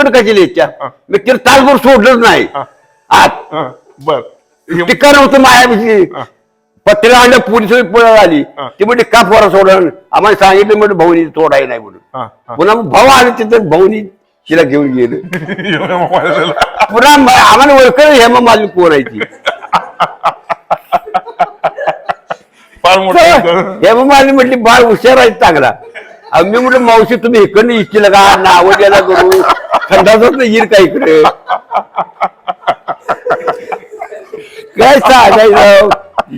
पण कशी लिहायच्या मी तासभर सोडलंच नाही. हा. आत हा, बर. हे- टिका नव्हतं हा. पत्रिका आणल्या पोलीस आली. हा. ती म्हणजे का पोरा सोडलं? आम्हाला सांगितलं म्हणजे भाऊनी सोडाय नाही म्हणून. हा, हा. पुन्हा मग भाऊ आले तिथे भाऊनी तिला घेऊन गेलं. पुन्हा आम्हाला ओळखलं हेमा माझी पोरायची फार मोठं हेमा माझी म्हटली बाळ हुशार आहे चांगला. आम्ही म्हटलं मावशी तुम्ही इकडनं इच्छिल का नाव द्यायला करू. खंडाचाच नाही येईल का इकडे? काय सांगायचं?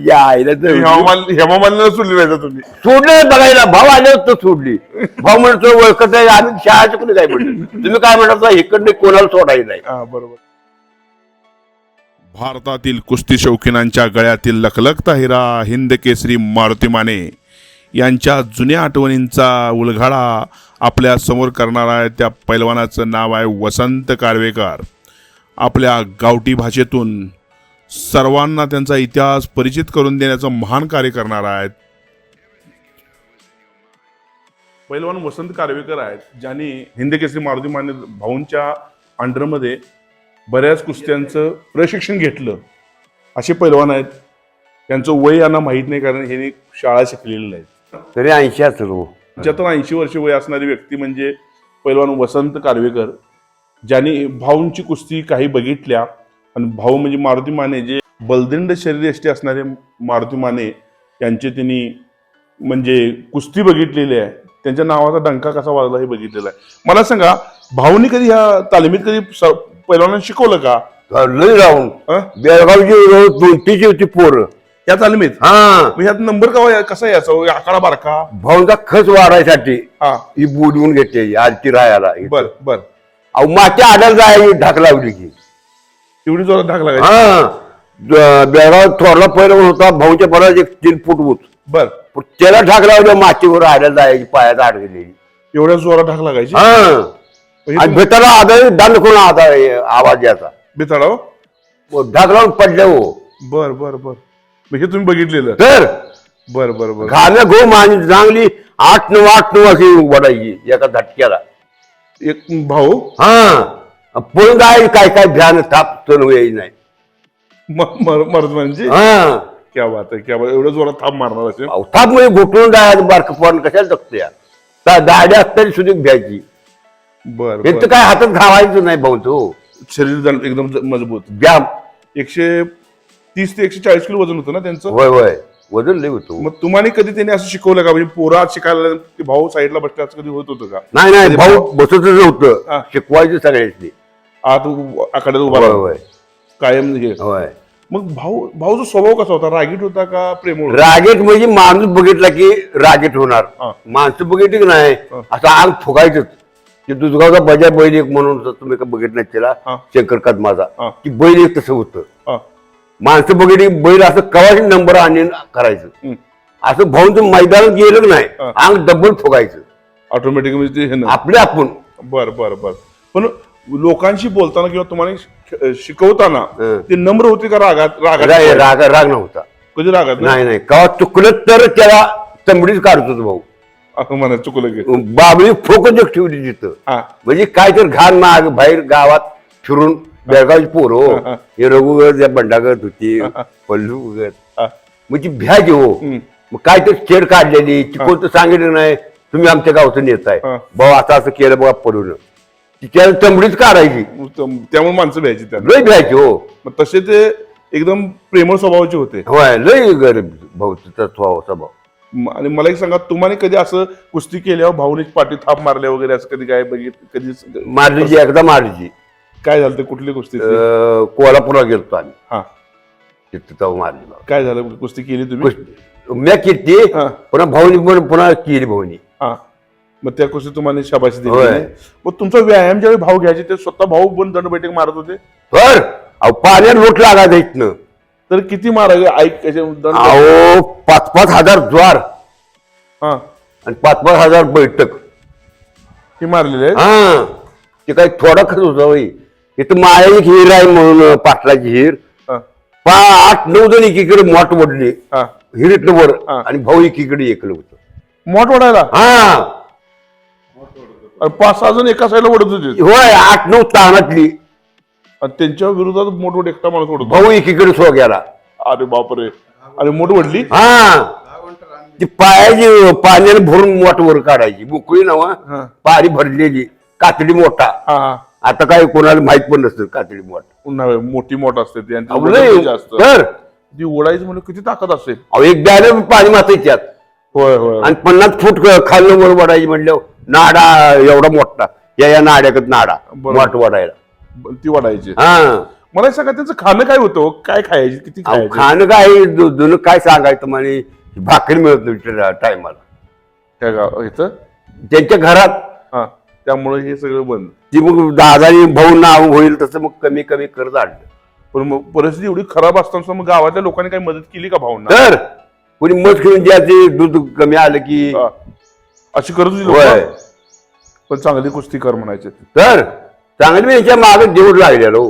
या आईला तर हेमामाल हेमामालिनीला सोडली नाही तुम्ही. सोडलं बघायला भाऊ आले तर सोडली. भाऊ म्हणतो ओळखत आहे आम्ही शाळा कुठे काय म्हणलं तुम्ही काय म्हणता इकडनं कोणाला सोडायचं नाही. हा बरोबर. भारतातील कुस्ती शौकीनांच्या गळ्यातील लखलखता हिरा हिंद केसरी मारुती माने. यांच्या जुन्या आठवणींचा उलघाडा आपल्यासमोर करणारा आहे त्या पैलवानाचं नाव आहे वसंत कारवेकर. आपल्या गावठी भाषेतून सर्वांना त्यांचा इतिहास परिचित करून देण्याचं महान कार्य करणार आहेत. पैलवान वसंत कारवेकर आहेत ज्यांनी हिंद केसरी मारुती माने भाऊंच्या अंडरमध्ये बऱ्याच कुस्त्यांचं प्रशिक्षण घेतलं. असे पैलवान आहेत. त्यांचं वय यांना माहीत नाही कारण हे शाळा शिकलेलं आहेत तरी ऐंशी असेल हो. पंच्याहत्तर ऐंशी वर्ष वय असणारी व्यक्ती म्हणजे पैलवान वसंत कारवेकर ज्यांनी भाऊंची कुस्ती काही बघितल्या आणि भाऊ म्हणजे मारुती माने जे बलदंड शरीरयष्टी असणारे मारुती माने यांचे त्यांनी म्हणजे कुस्ती बघितलेली आहे. त्यांच्या नावाचा डंका कसा वाजला हे बघितलेलं आहे. मला सांगा भाऊनी कधी ह्या तालमीत कधी पैलवानांना शिकवलं का? लय राहून? बेळगावची होती पोरं. या तालमीत हा. मग ह्यात नंबर का कसा यायचा? हो? आकडा बारका भाऊंचा खच वाढायसाठी हा. ही बोलवून घेतली आजची राहायला बर बर. अहो मागच्या आडाला जाय ढाक लावली की. एवढी जोरात ढाक लागायची? हा. बेळगाव थोरला पहिला होता भाऊच्या बरोबर एक तीन फूट उच बर. पण त्याला ढाक लावलं मातीवर आडायला जायची पायात अडकलेली एवढ्या जोरात ढाक लागायची? हा. हे आणि भेटायला आधार दंड कोण आता आवाज याचा बिथाडाव ढाक लावून पडले हो. बर बर बर. हे तुम्ही बघितलेलं. तर बर बर बर. घाम्या गो मानी चांगली आठ नऊ आठ नऊ अशी वडायची एका झटक्याला. एक भाऊ? हा. पुढे काय काय काय ध्यान थाप यायची नाही. म- मर- मर्द म्हणजे हा. क्या बात आहे क्या बात एवढं जोरात थाप मारणार असेल? अहो, थाप म्हणजे घुटून जायचं बारक पण कशाला जगते या? दाड्या असताना सुद्धा घ्यायची. बर हे बर. तर काय हातात घावायचं नाही भाऊ तो. शरीर जण- एकदम ज- मजबूत. व्यायाम एकशे तीस ते एकशे चाळीस किलो वजन होतं ना त्यांचं होय होय वजन लय होतो मग तुम्हाला कधी त्यांनी असं शिकवलं का म्हणजे पोरात शिकायला ते भाऊ साईडला बसले असं कधी होत होतं का नाही नाही भाऊ बसतच हा. होतं शिकवायचं सगळ्याची आत उ- आखाड्यात उभा होय राहून. होय कायम हे होय मग भाऊ भाऊचा स्वभाव कसा होता रागीट होता का प्रेमळ होता? रागेट म्हणजे माणूस बघितला की रागेट होणार हा. माणसं बघितली की नाही हा. असं अंग फुगायचंच की दुधगावचा बजा बैल एक म्हणून जर तुम्ही का बघितलं नाही त्याला हा. शंकर कदमाचा हा. की बैल एक तसं होतं हा. माणसं बघितली बैल असं कवाशी नंबर आणि करायचं. असं भाऊंचं मैदानात गेलं नाही. अंग डबल फुगायचं. ऑटोमॅटिक म्हणजे ते आपले आपण. बर बर बर. पण लोकांशी बोलताना किंवा तुम्हाला शिकवताना. ते नम्र होते का रागात रागात राग राग राग नव्हता. कधी रागात नाही? नाही कवा चुकलं तर त्याला तंबडीच काढत होतो भाऊ. असं म्हणा चुकलं की. बाबळी फोकच ठेवली तिथं. म्हणजे काय तर घाण माग बाहेर गावात फिरून बेळगावची पोर हो. हा. हे रघुगत या बंडागत होती पल्लू गत हा. म्हणजे भ्याज हो. हम्म. मग काय तर छेड काढलेली चिकोण तर सांगितलं नाही. तुम्ही आमच्या गावचं नेताय हा. भाऊ असं असं केलं बघा पडून. त्याला तंबडीच काढायची. त्यामुळे माणसं भ्यायची लय भ्यायची हो. मग तसे ते एकदम प्रेमळ स्वभावाचे होते. होय लय गरीब भाऊ स्वभाव स्वभाव. आणि मला एक सांगा तुम्हाला कधी असं कुस्ती केल्यावर भाऊने पाठी थाप मारल्या वगैरे असं कधी काय बघित कधी मारलीची एकदा मारलीची. काय झालं ते कुठली कुस्ती? अं, कोल्हापूरला गेलतो आम्ही. हा. तिथं तेव्हा मारली. काय झालं? कुस्ती केली तुम्ही? मी किती हा. पुन्हा भाऊनी पण पुन्हा केली भाऊनी. हा. मग त्या कुस्ती तुम्हाला शाबाशी दिली होय. नाही? मग तुमचा व्यायाम ज्यावेळी भाऊ घ्यायचे ते स्वतः भाऊ पण दंड बैठक मारत होते? बर. अहो पाण्यात लोट लागायचा इथनं. तर किती मारावे? ऐक याचे दंड अहो पाच पाच हजार द्वार हा. आणि पाच पाच हजार बैठक. हे मारलेले आहेत? हा. ते काही थोडा खर्च होता होई इथं माया एक हिर आहे म्हणून पाटलाची हिर. पा आठ नऊ जण एकीकडे मोठ वडली. हिरीतलं वर. आणि भाऊ एकीकडे एकलं होतं. मोठ ओढायला हा. पाच सहा जण एका साईडला ओढत होते. होय आठ नऊ तानातली. आणि त्यांच्या विरोधात मोठमोठे एकटा माणूस ओढत. भाऊ एकीकडे सो गेला. अरे बापरे. आणि मोठ वडली? हा. ती पायाची पाण्याने भरून मोठ वर काढायची. मोकळी नवा. पारी भरलेली. कातडी मोठा. आता काय कोणाला माहीत पण नसतं कातडी मोठा. उन्हाळ्यात मोठी मोठ असते ती आणि अहो, लय. जास्त तर ती ओढायची म्हणजे किती ताकद असेल अहो एक बॅनर पाणी मातायच्यात होय होय आणि पन्नास फूट खाल्लं वर वाढायची म्हणलं नाडा एवढा मोठा. या या नाड्याकत नाडा बरोबर. मोठ वाढायला ती वाढायची हा. मला एक सांगा त्यांचं खाणं काय होतं? काय खायचे? किती अहो, खायचे? खाणं काय? जु- जुनं काय सांगायचं म्हणे? भाकरी मिळत नव्हती टायमाला. त्या गाव इथं? त्यांच्या घरात. हा त्यामुळे हे सगळं बंद. ती मग दादानी भाऊ नाव होईल तसं मग कमी कमी करत आणलं. पण मग परिस्थिती एवढी खराब असताना सुद्धा मग गावातल्या लोकांनी काही मदत केली का भाऊंना? तर कोणी मध घेऊन द्यायचे दूध कमी आलं की हा. अशी करत होती होय? पण चांगली कुस्ती कर म्हणायचे तर चांगली मी याच्या मागे देऊन लागलेलो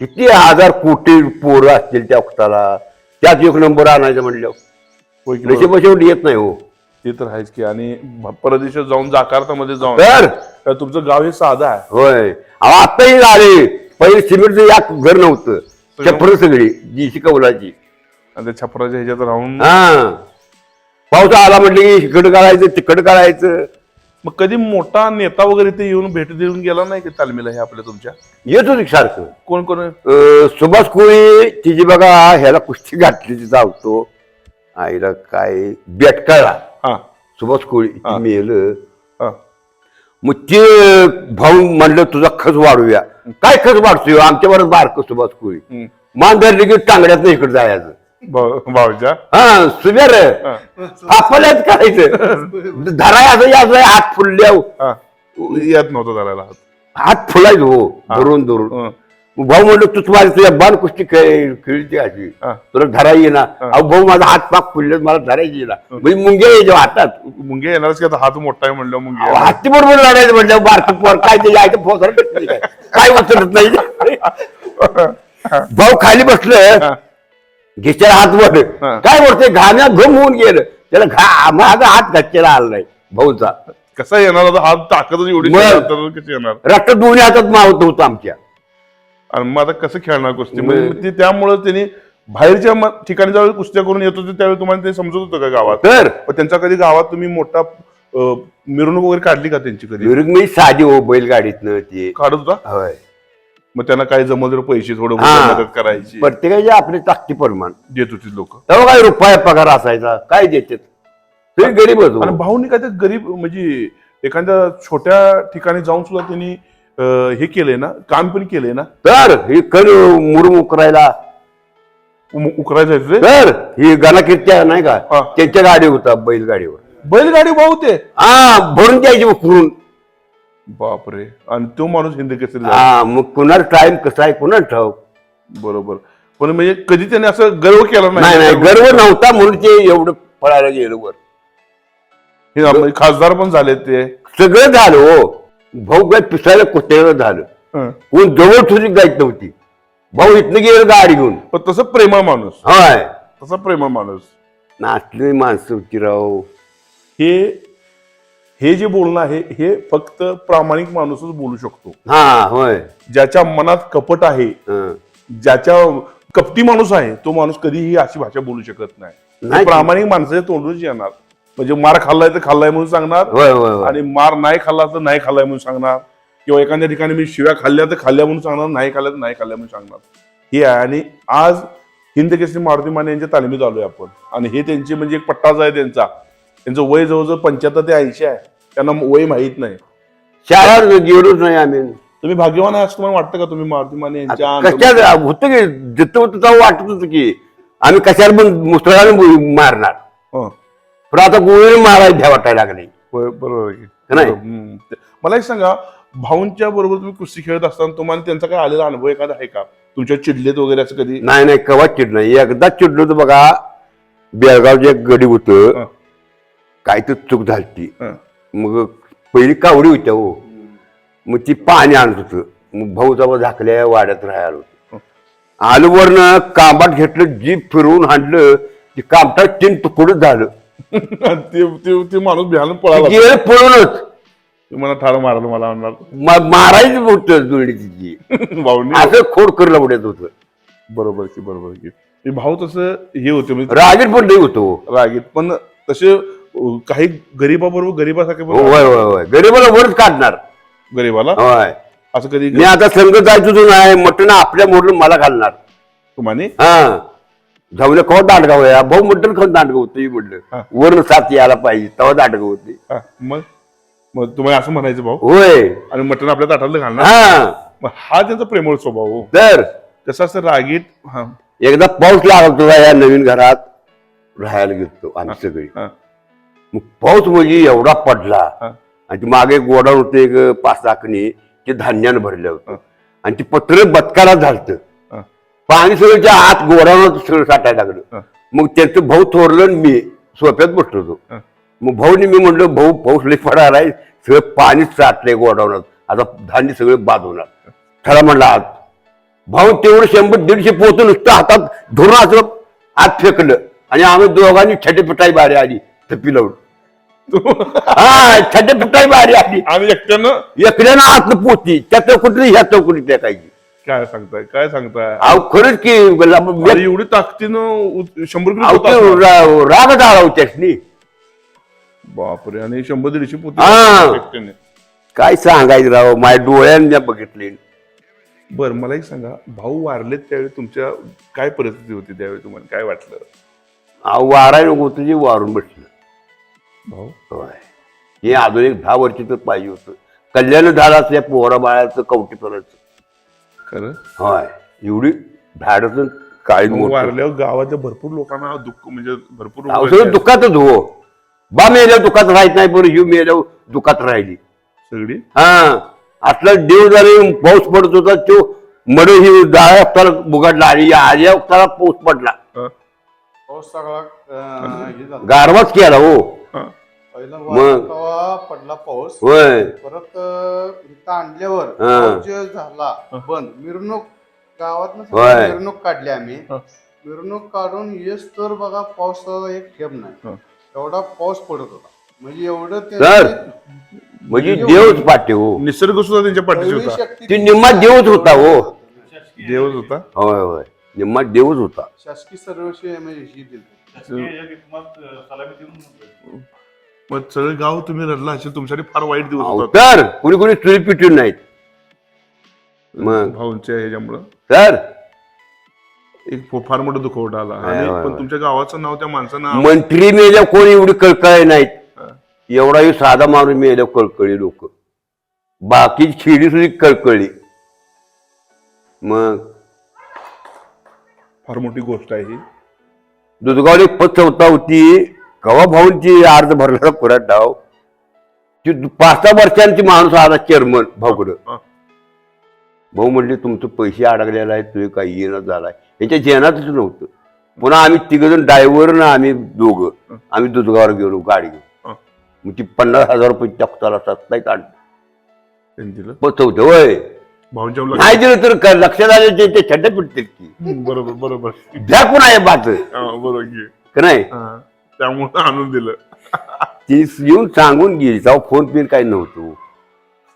किती हजार कोटी पोरं असतील त्या वक्ताला. त्यात एक नंबर आणायचं म्हणलं. होय की बरोबर? नशिबाशी येत नाही हो. ते तर आहेच की आणि परदेशात जाऊन जाकार्तामध्ये जाऊन तर? तर तुमचं गाव हे साधं आहे. होय. अहो आत्ताही झाले. पहिले सिमेंटचं या घर नव्हतं. चप्पर सगळी जीशी कौलाची आणि त्या छपराच्या ह्याच्यात राहून हा. पाऊस आला म्हटलं की इकडं काढायचं तिकडं काढायचं. मग कधी मोठा नेता वगैरे ते येऊन भेट देऊन गेला नाही की तालमीला हे आपल्या तुमच्या? येत होती सारखं कोण कोण? अं, सुभाष कोळी तिची बघा ह्याला कुस्ती घातली तिचा आवतो आईला काय बेटकाळा. हा सुभाष कोळी हा. मेलं हा मग ते भाऊ म्हणलं तुझा खच वाढूया काय खच वाढतोय आमच्या बरोबर बारक सुभाष कोळी. मान धरली की टांगड्यात इकडे जायचं भाऊ- भाऊच्या हा सुब्यार हा. आपल्याच करायचं धराय असं याचं हात फुलल्या हा येत नव्हतं धरायला हात. हात फुलायचं हो धरून धरून हं. भाऊ म्हणलं तू तुम्हाला तुझ्या बाण कुस्ती खेळ खेळते अशी. तुला धराई हा. अहो भाऊ माझा हात पाक फुलले मला धरायची येईना. म्हणजे मुंगे यायच्या हातात. मुंगे येणारच की आता हात मोठा आहे म्हणलं मुंगे अहो, येणार. हत्ती बरोबर लढायचं म्हणलं बारक पोर काय ते यायचं फोसर काय? वाचत नाही. भाऊ खाली बसलं. घेच्या हात वर हा. काय बोलते घाण्यात घुम होऊन गेलं. त्याला घा माझा हात घच्चेला आला नाही भाऊचा. कसा येणार? आता हात ताकदच एवढी मग. नाही, तर कशी येणार? रक्त दोन्ही हातात मावत होतं आमच्या. आणि मग आता कसं खेळणार कुस्ती. मग ते त्यामुळं त्यांनी बाहेरच्या ठिकाणी ज्यावेळी कुस्त्या करून येत होते त्यावेळी तुम्हाला ते समजत होतं का गावात? तर? पण त्यांच्या कधी गावात तुम्ही मोठा मिरवणूक वगैरे काढली का त्यांची कधी? विरुद्ध मी साधी हो बैलगाडीतनं ते. काढत होता? होय. मग त्यांना काय जमल तर पैसे थोडं. मदत करायची. प्रत्येकाची आपली ताकदी प्रमाण. देत होती लोक. तेव्हा काय रुपया पगार असायचा? काय देतात? ते गरीब आणि होतो भाऊनी काय ते गरीब म्हणजे एखाद्या छोट्या ठिकाणी जाऊन सुद्धा त्यांनी अं, हे केलंय ना काम पण केलंय ना? तर ही कर मुरम उकरायला. उम- उकरायचं आहे ते तर ही गणाकीर्त्या नाही का हा. त्यांच्या गाडी होता बैलगाडीवर. बैलगाडी भाऊ ते? हा भरून द्यायची उकरून. बापरे. आणि तो माणूस हिंद केसरी झाला. हा मग कुणाला टाइम कसा आहे कुणा ठाव बरोबर. पण म्हणजे कधी त्याने असं गर्व केला नाही? नाही गर्व नव्हता म्हणून ते एवढं पळायला गेलं वर. हे खासदार पण झाले ते. सगळं झालं हो. भाऊ काय पिसायला कुत्र्याला झालं. कोण जवळ तुझी जायच नव्हती. भाऊ इथनं गेलं गाडी घेऊन. पण तसं प्रेमळ माणूस. होय. तसा प्रेमळ माणूस. नाचली माणसं होती राव. हे हे जे बोलणं आहे हे फक्त प्रामाणिक माणूसच बोलू शकतो. हा होय. ज्याच्या मनात कपट आहे हं. ज्याच्या कपटी माणूस आहे तो माणूस कधीही अशी भाषा बोलू शकत नाही. नाही. प्रामाणिक माणसाच्या तोंडूनच येणार. म्हणजे मार खाल्लाय तर खाल्लाय म्हणून सांगणार. होय होय होय. आणि मार नाही खाल्ला तर नाही खाल्लाय म्हणून सांगणार. किंवा एखाद्या ठिकाणी मी शिव्या खाल्ल्या तर खाल्ल्या म्हणून सांगणार नाही खाल्ल्या तर नाही खाल्ल्या म्हणून सांगणार. हे आहे. आणि आज हिंद केसरी मारुती माने यांच्या तालमीत आलोय आपण. आणि हे त्यांचे म्हणजे एक पट्टाच आहे त्यांचा. त्यांचं वय जवळजवळ पंच्याहत्तर ते ऐंशी आहे. त्यांना वय माहीत नाही. शाळा गेलोच नाही आम्ही. तुम्ही भाग्यवान आहे असं तुम्हाला वाटतं का तुम्ही मारुती माने यांच्या होतं की जिथं होतं तेव्हा वाटत होतं की आम्ही कशाला पण मुसळाने मारणार. हं. पण आता गोळीने मारायला भ्या वाटायला लागली. होय, बरोबर आहे. की. नाही? हम्म. ते- मला एक सांगा भाऊंच्या बरोबर तुम्ही कुस्ती खेळत असताना तुम्हाला त्यांचा काय आलेला अनुभव एखादा आहे का? तुमच्या चिडलेत वगैरे असं कधी? नाही नाही कवा चिड नाही. एकदा चिडलो होतं बघा बेळगावचे एक गडी होत. हं. काय तर चूक झाली हं. मग पहिली कावडी होत्या हो मग ती पाणी आणत होतं. मग भाऊ जवळ झाकल्या वाड्यात राहायला होतो. आलं वरनं कांबाट घेतलं जीप फिरवून हाणलं. ते कामटात तीन तुकडं झालं. ते ते- ते माणूस भ्यानं पळाला. गेलं पळूनच. तुम्हाला ठार मारलं मला म्हणणार म- मारायचं होतं जुळणी तिची. भाऊनी. असं खोड करलं उड्यात होतं. बरोबर की बरोबर की. हे भाऊ तसं हे होते म्हणजे रागीट पण नाही होतो. रागीत पण तसे अं, काही गरीबाबरोबर गरीबासारखे होय पण होय होय गरीबाला वरच काढणार. गरीबाला? होय. असं कधी मी आता संघ जायचो तो नाही मटण आपल्या मोडून मला घालणार. तुम्हाने? हा. जाऊन कवा दांडगाव आहे? भाऊ मटण खाऊन दांडगाव होतं. म्हटलं वरण साथ यायला पाहिजे तेव्हा दांडगाव होते. हा, मग? मग तुम्हाला असं म्हणायचं भाऊ? होय. आणि मटण आपल्या ताटातलं घालणार? हा. मग हा त्यांचा प्रेमळ स्वभाव हो. तर? कसं असं रागीट? हा. एकदा पाऊस लागत होता या नवीन घरात राहायला गेलो आम्ही सगळी. हा. मग पाऊस म्हणजे एवढा पडला. हा. आणि ती मागे गोडाऊन होते एक पाच लाखनी ते धान्यानं भरलं. होतं. आणि ती पत्र बतकाला झालतं. पाणी त्या आत गोडाऊन सगळं साठायला लागलं. मग त्यांचं भाऊ थोरलं आणि मी सोप्यात बसलो होतो. मग भाऊनी मी म्हणलं भाऊ पाऊस लई पडायला आहे सगळं पाणीच साठलंय गोडाऊनात आता धान्य सगळं बाद होणार त्याला म्हणलं आत भाऊ तेवढं शंभर दीडशे पोहोचून नुसतं हातात धरून असं आत फेकलं आणि आम्ही दोघांनी छटे पिटाई बारी आली थप्पी लावून. हा छटे पिटाई बारी आली. आणि एकट्यानं? एकड्यानं आत पोचली त्या चौकटी ह्या चौकटी फेकायची. काय सांगताय? काय सांगताय? अहो खरंच की अरे एवढी ताकदीनं शंभर किलो असणार. राग आला होत्या बापरे आणि शंभर दीडशे पोते हा. एकट्याने काय सांगायचं राव? माझ्या डोळ्यांनी बघितले. बर मला एक सांगा. भाऊ वारलेत त्यावेळी तुमच्या काय परिस्थिती होती त्यावेळी तुम्हाला? काय वाटलं? अहो वाराय नको तुझे वारून बसलं. भाऊ? होय. हे अजून एक दहा वर्ष तर पाहिजे होतं. कल्याण झालं असं या पोरा बाळाचं कवटी करायचं खरं? होय. एवढी काळी भाऊ मोठी. वारल्यावर गावातल्या भरपूर लोकांना दुःख म्हणजे भरपूर लोक सगळं दुःखातच हो. बा मेल्यावर दुःखात राहत नाही बरं हिव मेल्यावर दुःखात राहिली. सगळी? हा. असला देव झाले पाऊस पडत होता तो मड ही जाळ्या वक्ताला बुगाडला आणि या आज्या वक्ताला पाऊस पडला. हा, पाऊस सगळा अं, हे झाला. गारवाच केला हो. मग. पडला पाऊस. होय. परत इथं आणल्यावर. पाऊस जे झाला बंद. मिरवणूक गावात होय. मिरवणूक काढली आम्ही. हा. मिरवणूक काढून येस तर बघा पावसाचा एक ठेप हा. नाही एवढा पाऊस पडत होता. म्हणजे एवढं तर त्यांची म्हणजे देवच पाठे हो. निसर्ग सुद्धा त्यांच्या पाठीशी दैवी होता. शक्ती ती निम्मा देवच होता हो. देवच होता? होय होय. निम्मा देवच होता. शासकीय सर्वस्वी म्हणजे ही दिली. मग सगळं गाव तुम्ही रडला असेल तुमच्यासाठी फार वाईट दिवस अहो, होता. तर कुणी कुणी चुली पिटून नाहीत. मग? भाऊंच्या ह्याच्यामुळं. तर एक फो- फार मोठा दुखवटा आला. आणि होय, पण होय. तुमच्या गावाचं नाव त्या माणसानं मंत्री मेल्या कोणी एवढी कळकळे नाहीत. हा. एवढा ही साधा माणूस मेल्या कळकळी लोक. बाकी शिडी सुद्धा कळकळली मग? फार मोठी गोष्ट आहे ही. दुधगावली पत चौथा होती कवा भाऊंची अर्ज भरला पुरा डाव. ती पाच सहा वर्षांची माणूस आला चेअरमन भाऊकडं. भाऊ म्हणले तुमचं पैसे अडकलेला आहे तुझे काही येणं झालाय. याच्या जेनातच नव्हतं. पुन्हा आम्ही तिघजण ड्रायव्हर ना आम्ही दोघं. आम्ही दुधगावर गेलो गाडी घेऊन. मग ती पन्नास हजार रुपये चक्ताला सत्ताही काढ त्यांनी दिलं? पचवते होय नाही दिलं तर लक्षात आले ते छड्डे पिटतील की. बरोबर बरोबर. द्या पुन्हा आहे बात. बरोबर नाही. त्यामुळे आणून दिलं. ती येऊन सांगून गेली तेव्हा फोन पिन काही नव्हतं.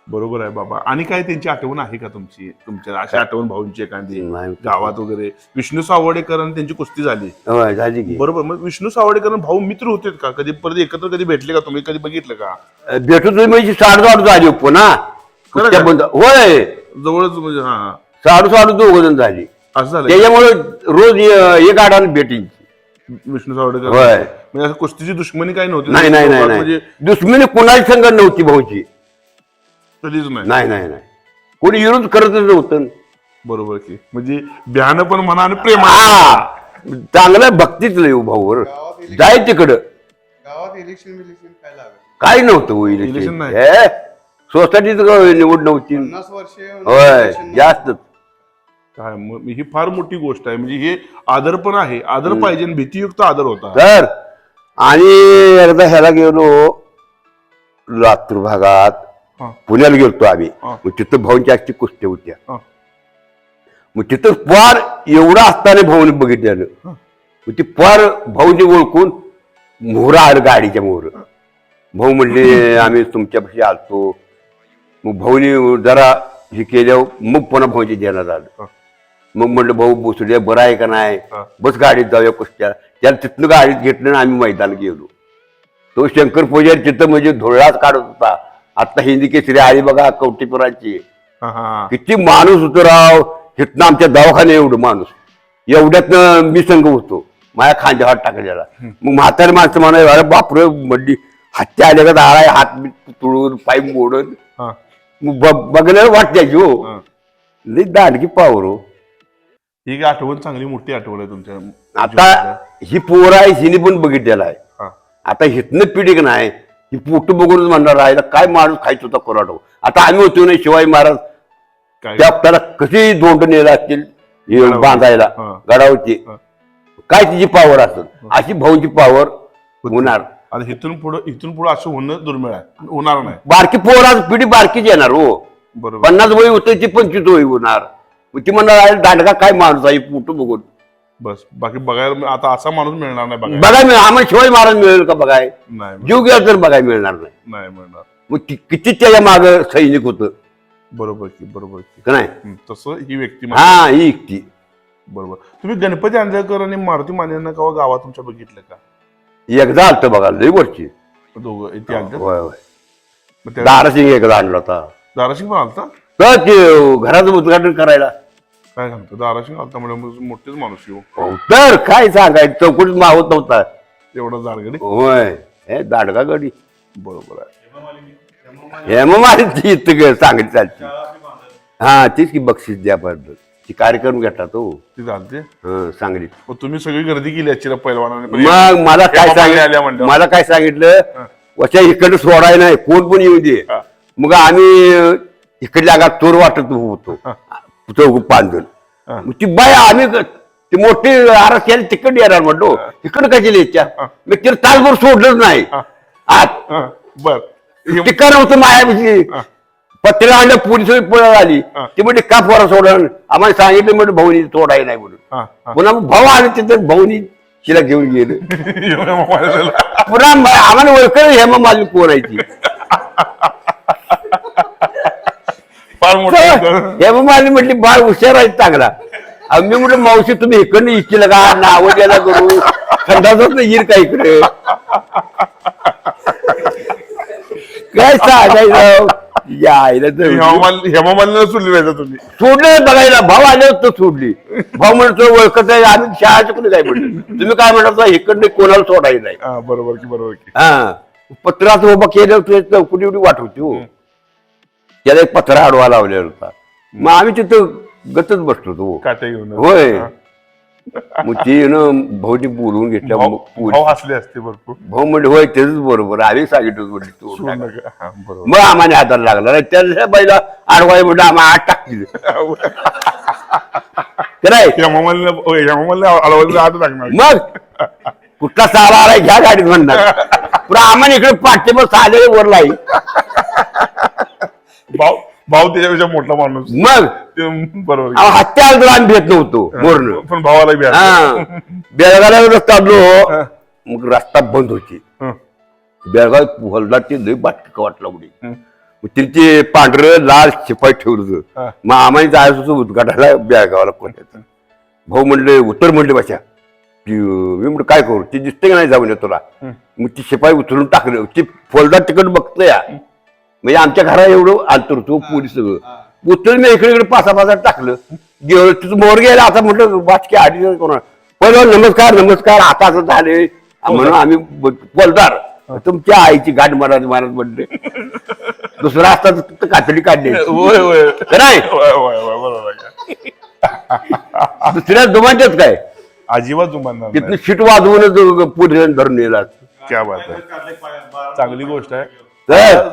बरोबर आहे बाबा. आणि काय त्यांची आठवण आहे का तुमची? तुमच्या अशी आठवण भाऊंची एखादी? नाही. गावात वगैरे? विष्णू सावडेकर आणि त्यांची कुस्ती झाली. होय झाली की. बरोबर. मग विष्णू सावडेकर आणि भाऊ मित्र होते का? कधी परत एकत्र कधी भेटले का तुम्ही? कधी बघितलं का? भेटू तुम्ही म्हणजे साडू साडू झाली पुन्हा. खरं कुस्त्या का? बंद होय. जवळच म्हणजे हा साडू साडू दोघ जण झाली. असं झालं त्याच्यामुळे रोज एक आडान भेटी विष्णू सावडेकर. होय. म्हणजे असं कुस्तीची दुश्मनी काय नव्हती. नाही नाही नाही म्हणजे नाही. दुश्मनी कुणाची संघ नव्हती भाऊची कधीच नाही. नाही नाही नाही. कोणी विरोध करतच नव्हतं. बरोबर की. म्हणजे भ्यानं पण म्हणा आणि प्रेम हा. चांगलं भक्तीच लय हो भाऊवर जाय तिकडं. गावात इलेक्शन बिलेक्शन काय लागत काही नव्हतं हो Election. इलेक्शन नाही. हे सोसायटीच निवड नव्हती. पन्नास वर्ष होय election नाही. जास्त काय मग ही फार मोठी गोष्ट आहे म्हणजे हे आदर पण आहे आदर पाहिजे आणि भीतीयुक्त आदर होता तर आणि एकदा ह्याला गेलो लातूर भागात हा. पुण्याला गेलतो आम्ही हा. मग तिथं भाऊंच्या आजची कुस्त्या होत्या हा. मग तिथं पार एवढा असताना भाऊने बघितल्यानं हा. मग ती पार भाऊने ओळखून मोहरा आलं गाडीच्या मोहर भाऊ म्हणले आम्ही तुमच्यापाशी आलतो मग भाऊनी जरा हे केल्यावर मग पुन्हा भाऊची देण्यात आलं. मग म्हणलं भाऊ बोसुडे बरं आहे का नाही? हा. बस गाडीत जाऊया कुस्त्या. त्याला तिथनं गाडीत घेतलं आणि आम्ही मैदान गेलो. तो शंकर पुजारी तिथं म्हणजे धुळाच काढत होता. आता हिंदी केसरी आली बघा कवटीपुराची. हा हा हा. किती माणूस होतो राव. तिथनं आमच्या दवाखाने एवढं माणूस. एवढ्यातनं मी संघ होतो. माझ्या खांद्यावर टाकलेला. मग म्हातारी माणसं म्हणाय अरे बापरे म्हणली हत्या आल्या का दाळा हात तुळून पाय मोडून. हा. मग बघण्याला वाटते हो. हा. लई दांडकी पावर हो आठवण चांगली मोठी आठवण आहे तुमच्या. आता ही पोर आहे हिने पण बघितलेला आहे. आता हिथनं पिढी नाही ही पोट बघूनच म्हणणार आहे काय माणूस खायचं होता कोराटो आता आम्ही होतो ना शिवाजी महाराज त्या त्याला कशी दोंड नेला असतील. बांधायला. गडावरची. काय तिची पावर असेल? अशी भाऊची पावर होणार. आता इथून पुढं इथून पुढं असं होणं दुर्मिळ आहे. होणार नाही. बारकी पोराच पिढी बारकीच येणार हो. बरोबर. पन्नास वय होतं ती पंचवीस वय होणार. ती म्हणणार "अरे दांडगा काय माणूस आहे? फोटो बघून. बस बाकी बघायला आता असा माणूस मिळणार नाही बघायला. बघाय मिळेल आम्हाला शिवाजी महाराज मिळेल का बघाय? नाही जीव गेला तर बघायला मिळणार नाही. नाही मिळणार. मग ती- किती त्याच्या माग सैनिक होतं? बरोबर की बरोबर की. का नाही? हं, तसं ही व्यक्ती हा ही एकटी बरोबर. तुम्ही गणपती आंधळकर आणि मारुती मान्यांना कवा गावात तुमच्या बघितलं का? एकदा आलत बघा लई वरची दोघं इथे आलते? होय होय. मग त्या दारासिंग एकदा आणला होता. दाराशिंग पण आलता? तर ते घराचं उद्घाटन करायला. काय सांगतो दाराशिंग आलता म्हणजे मोठेच माणूस येऊ. हो, तर काय सांगायचं चौकटीत मावत नव्हता. एवढा जाडगडी? होय हे दाडगा गडी. बरोबर आहे. हे मग माझी गे- सांगितली चालती. हा तीच की बक्षीस द्या बद्दल ती कार्यक्रम घेतला तो ती चालते हं, सांगली मग तुम्ही सगळी गर्दी केली पैलवानाने? मग मला काय आल्या सांगितलं म्हणल्यावर. मला काय सांगितलं? वच्या इकडे सोडाय नाही कोण पण येऊ दे. हा. मग आम्ही इकडल्या गावात चोर वाटत होतो. चौक पांजून हा. मग ती बाय आम्ही ती मोठी आरस केली तिकड येणार म्हणतो तिकड कशी यायच्या मी तिला तासभर सोडलंच नाही. आत. हं, बर. हे- टिका नव्हतं मायापाशी पत्रिका आणलं पोलीस आली. हा. ती म्हणजे का पोरा सोडलं आम्हाला सांगितलं म्हणजे भाऊनी सोडाय नाही म्हणून. हा, हा. पुन्हा मग भाऊ आले तिथे भाऊनी तिला घेऊन गेलं. पुन्हा आम्हाला ओळखलं हेमा माझी पोरायची फार मोठं मालिनी म्हटली बाळ हुशार आहे चांगला. मी म्हटलं मावशी तुम्ही इकडनं इच्छिल का नाव द्यायला करू. खंडाचाच नाही येईल का इकडे? काय सांगायचं? या आईला तर हेमा मालिनी- हेमा मालिनीला सोडली नाही तुम्ही. सोडलं बघायला भाऊ आले होते सोडली. भाऊ म्हणतो ओळखत आहे आम्ही शाळा चुकली काय म्हणलं तुम्ही काय म्हणता इकडनं कोणाला सोडायचं नाही. हा बरोबर की बरोबर की. हा. पत्रात उभं केलं होतं चौकटी एवढी वाट होती हो. त्याला एक पत्रा आडवा लावलेला होता. मग आम्ही तिथं गतच बसतो तो काटे घेऊन. होय. मग ती ना भाऊनी बोलवून घेतल्या भाऊ भाऊ हसले असते भरपूर. भाऊ म्हणले होय तेच बरोबर आम्ही सांगितलं म्हणले तू सोडू नका. हा, बरोबर. मग आम्हाला हाताला लागला नाही. त्या बैला आडवाय म्हणलं आम्हाला होय, मालिनीला आळवणीला हात टाकणार. मग? कुठला सारा आलाय घ्या गाडीत म्हणणार. पुन्हा आम्हाला इकडे पाठचे मग साले वर लाई भाऊ भाऊ त्याच्यापेक्षा मोठा माणूस. मग? ते बरोबर. अहो, हत्या आलं आम्ही भेट नव्हतो मोरण पण भावाला बी हा. बेळगावला रस्ता आलो. मग रस्ता बंद होती. हं. बेळगाव हलदाची लई बाटकी वाट लावली हं. मग त्यांचे पांढरं लाल शिपाई ठेवलं. होतं हा. मग आम्हाला जायचं होतं उद्घाटाला बेळगावला कोणाचं भाऊ म्हणले उत्तर म्हणले बशा ती, अं, मी म्हणलं काय करू? ती दिसते का नाही जाऊन तुला हं. मग ती शिपाई उचलून टाकलं. ती फौजदार तिकड बघतं या म्हणजे आमच्या घरा एवढं अंतर होतो पोलीस सगळं. उचलून मी इकडे इकडे पासा पासा टाकलं. गेलो तिथं मोर गेला आता म्हटलं वाचकी आधी कोणा पहिलं नमस्कार नमस्कार आता असं झाले म्हणून आम्ही ब- फौजदार तुमच्या आईची गाठ महाराज महाराज म्हणले. दुसरा असता कातडी काढली. नाही. दुसऱ्या दुमानच्याच काय? अजिबात जुमानणार तिथनं. शिट वाजवूनच पुढे धरून नेला. क्या बात आहे. चांगली गोष्ट आहे. तर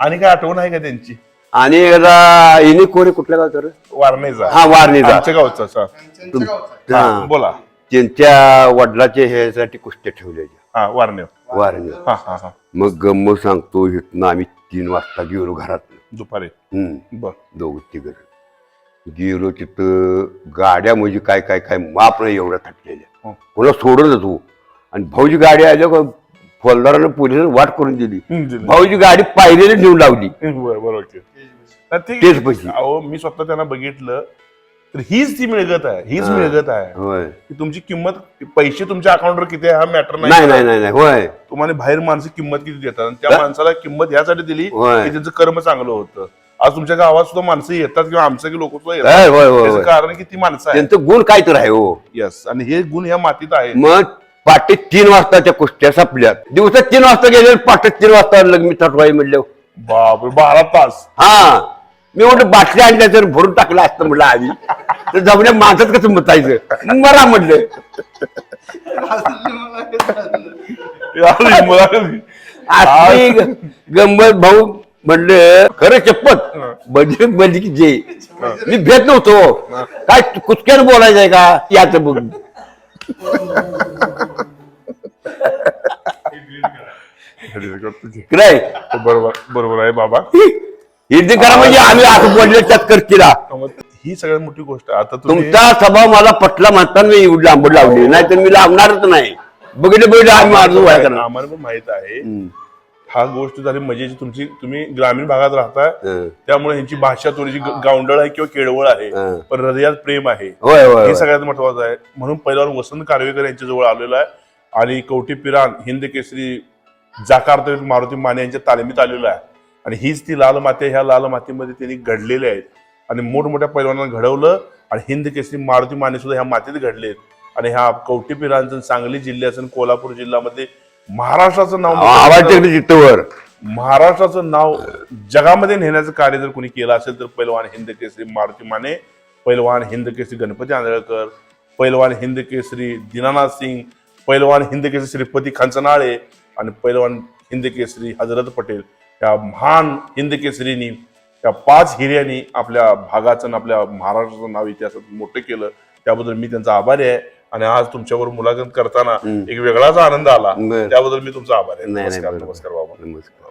आणि काय आठवण आहे का त्यांची? आणि एकदा हिने कोणी कुठल्या गावचं रे? वारणेचा हा वारणीचा आमच्या गावचा सा. त्यांच्या गावचा. हा. बोला. त्यांच्या वडिलाचे ह्यासाठी कुस्त्या ठेवल्या हा वारणे वारणी हा हा हा. मग गम्म सांगतो इथनं आम्ही तीन वाजता गेलो घरात. दुपारी. बर. दोघ तिघ. गेलो तिथं गाड्या म्हणजे काय काय काय माप नाही एवढ्या थटलेल्या. हं. कोणा सोडत तू आणि भाऊजी गाडी आल्या का फौजदारानं पोलिसांनी वाट करून दिली. भाऊची गाडी पायरीने नेऊन लावली. बरोबर तेच पैसे. अहो मी स्वतः त्यांना बघितलं. तर हीच ती मिळगत आहे हीच मिळगत आहे. की तुमची किंमत पैसे तुमच्या अकाउंटवर किती आहे हा मॅटर नाही. नाही नाही होय. तुम्हाला बाहेर माणसं किंमत किती देतात आणि त्या माणसाला किंमत यासाठी दिली. की त्यांचं कर्म चांगलं होतं. आज तुमच्या गावात सुद्धा माणसं येतात किंवा आमचं लोक सुद्धा येतात. कारण की ती माणसं त्यांचं गुण काय तर आहे हो. येस आणि हे गुण ह्या मातीत आहेत मग पाटे तीन वाजताच्या कुस्त्या संपल्यात. दिवसात तीन वाजता गेले पाटे तीन वाजता लग्न थटवाई म्हणलं. बापरे बारा तास. हा. मी म्हटलं बाटल्या आणल्या तर भरून टाकलं असतं म्हटलं आधी. तर जमण्या माणसात कसं मतायचं? यार, मला- असली ग- गंमत भाऊ म्हणलं खरं चप्पत बजरंग बली की जे. मी भेट नव्हतो. काय कुचक्यानं बोलायचंय का? याच बघ काय बरोबर बरोबर आहे बाबा. हिंदी करा म्हणजे आम्ही असं बोलले त्यात करतीला ही. सगळ्यात मोठी गोष्ट. आता तुम्ही तुमचा स्वभाव मला पटला म्हणताना मी एवढी लांबड लावली. नाही तर मी लावणारच नाही. बघितलं बघितलं आम्ही माझं वय करणार. आम्हाला पण माहीत आहे हा गोष्ट झाली मजेची. तुमची तुम्ही ग्रामीण भागात राहताय हं. त्यामुळे ह्यांची भाषा थोडीशी ग- गावंडळ आहे किंवा केळवळ आहे हं. पण हृदयात प्रेम आहे. होय होय हे होय. सगळ्यात महत्वाचं आहे. म्हणून पहिल्यावर वसंत कारवेकर यांच्या जवळ आलेलो आहे. आणि कवटी पिरान हिंद केसरी जाकार्त मारुती माने यांच्या तालमीत आलेलो आहे. आणि हीच ती लाल माती. ह्या लाल मातीमध्ये त्यांनी घडलेले आहेत. आणि मोठमोठ्या पैलवानांना घडवलं आणि हिंद केसरी मारुती माने सुद्धा ह्या मातीत घडलेत आणि ह्या कवटी पिरांचं सांगली जिल्ह्याचं कोल्हापूर जिल्ह्यामध्ये महाराष्ट्राचं नाव महाराष्ट्राचं नाव जगामध्ये नेण्याचं कार्य जर कोणी केलं असेल तर पैलवान हिंद केसरी मारुती माने पैलवान हिंद केसरी गणपती आंधळकर पैलवान हिंद केसरी दीनानाथ सिंग पैलवान हिंद केसरी श्रीपती खंचनाळे आणि पैलवान हिंद केसरी हजरत पटेल या महान हिंद केसरीनी त्या पाच हिऱ्यांनी आपल्या भागाचं आणि आपल्या महाराष्ट्राचं नाव इतिहासात मोठं केलं. त्याबद्दल मी त्यांचा आभारी आहे. आणि आज तुमच्यावर मुलाखत करताना एक वेगळाच आनंद आला. त्याबद्दल मी तुमचा आभारी आहे. नमस्कार. नमस्कार बाबा. नमस्कार.